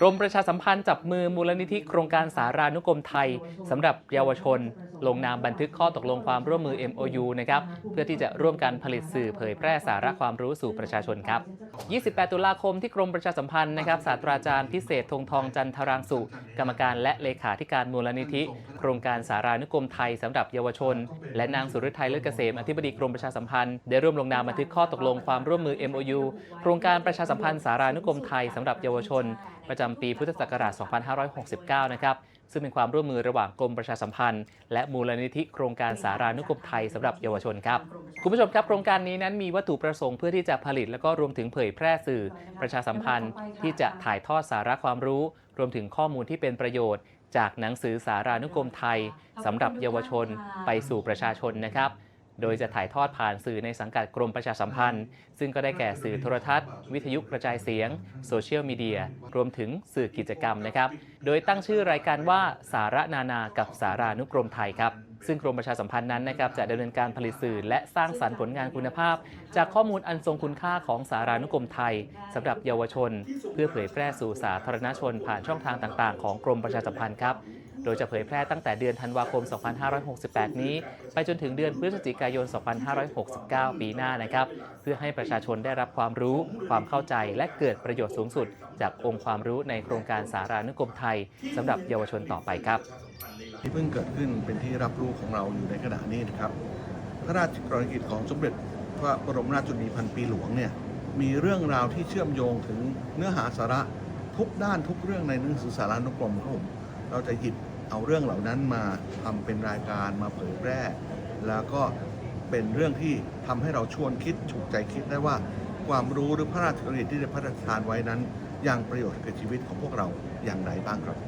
กรมประชาสัมพันธ์จับมือมูลนิธิโครงการสารานุกรมไทยสำหรับเยาวชน ลงนามบันทึกข้อตกลงความร่วมมือ MOU นะครับเพื่อที่จะร่วมกันผลิตสื่อเผยแพร่สาระความรู้สู่ประชาชนครับ 28 ตุลาคมที่กรมประชาสัมพันธ์นะครับศาสตราจารย์พิเศษธงทองจันทรางสุกรรมการและเลขาธิการมูลนิธิโครงการสารานุกรมไทยสำหรับเยาวชน และนางสุริไทยเลิศเกษมอธิบดีกรมประชาสัมพันธ์ได้ร่วมลงนามบันทึกข้อตกลงความร่วมมือ MOU โครงการประชาสัมพันธ์สารานุกรมไทยสำหรับเยาวชน ประจำปีพุทธศักราช 2569 นะครับ ซึ่งเป็นความร่วมมือระหว่างกรมประชาสัมพันธ์ และมูลนิธิโครงการสารานุกรมไทยสำหรับเยาวชนครับ คุณผู้ชมครับโครงการนี้นั้นมีวัตถุประสงค์เพื่อที่จะผลิต และก็รวมถึงเผยแพร่สื่อประชาสัมพันธ์ ที่จะถ่ายทอดสาระความรู้ รวมถึงข้อมูลที่เป็นประโยชน์ จากหนังสือสารานุกรมไทยสำหรับเยาวชนไปสู่ประชาชนนะครับ โดยจะถ่ายทอดผ่านสื่อในสังกัดกรมประชาสัมพันธ์ ซึ่งก็ได้แก่สื่อโทรทัศน์ วิทยุกระจายเสียง โซเชียลมีเดีย รวมถึงสื่อกิจกรรมนะครับ โดยตั้งชื่อรายการว่าสาระนานากับสารานุกรมไทยครับ ซึ่งกรมประชาสัมพันธ์นั้นนะครับจะดำเนินการผลิตสื่อและสร้างสรรค์ผลงานคุณภาพ จากข้อมูลอันทรงคุณค่าของสารานุกรมไทยสำหรับเยาวชน เพื่อเผยแพร่สู่สาธารณชนผ่านช่องทางต่าง ๆ ของกรมประชาสัมพันธ์ครับ โดยจะเผยแพร่ตั้งแต่เดือนธันวาคม 2568 นี้ ไปจนถึงเดือนพฤศจิกายน 2569 ปีหน้านะครับ เพื่อให้ประชาชนได้รับความรู้ ความเข้าใจ และเกิดประโยชน์สูงสุด จากองค์ความรู้ในโครงการสารานุกรมไทยสำหรับเยาวชนต่อไปครับ ที่เพิ่งเกิดขึ้นเป็นที่รับรู้ของเราอยู่ในขณะนี้นะครับ พระราชกรณียกิจของสมเด็จพระบรมราชชนนีพันปีหลวงเนี่ยมีเรื่องราวที่เชื่อมโยงถึงเนื้อหาสาระทุกด้านทุกเรื่องในหนังสือสารานุกรมครับผม เราจะหยิบเอาเรื่องเหล่านั้นมาทำเป็นรายการมาเผยแพร่ แล้วก็เป็นเรื่องที่ทำให้เราชวนคิดฉุกใจคิดได้ว่า ความรู้หรือพระราชกรณียกิจที่ได้พระราชทานไว้นั้น ยังประโยชน์กับชีวิตของพวกเราอย่างไรบ้างครับ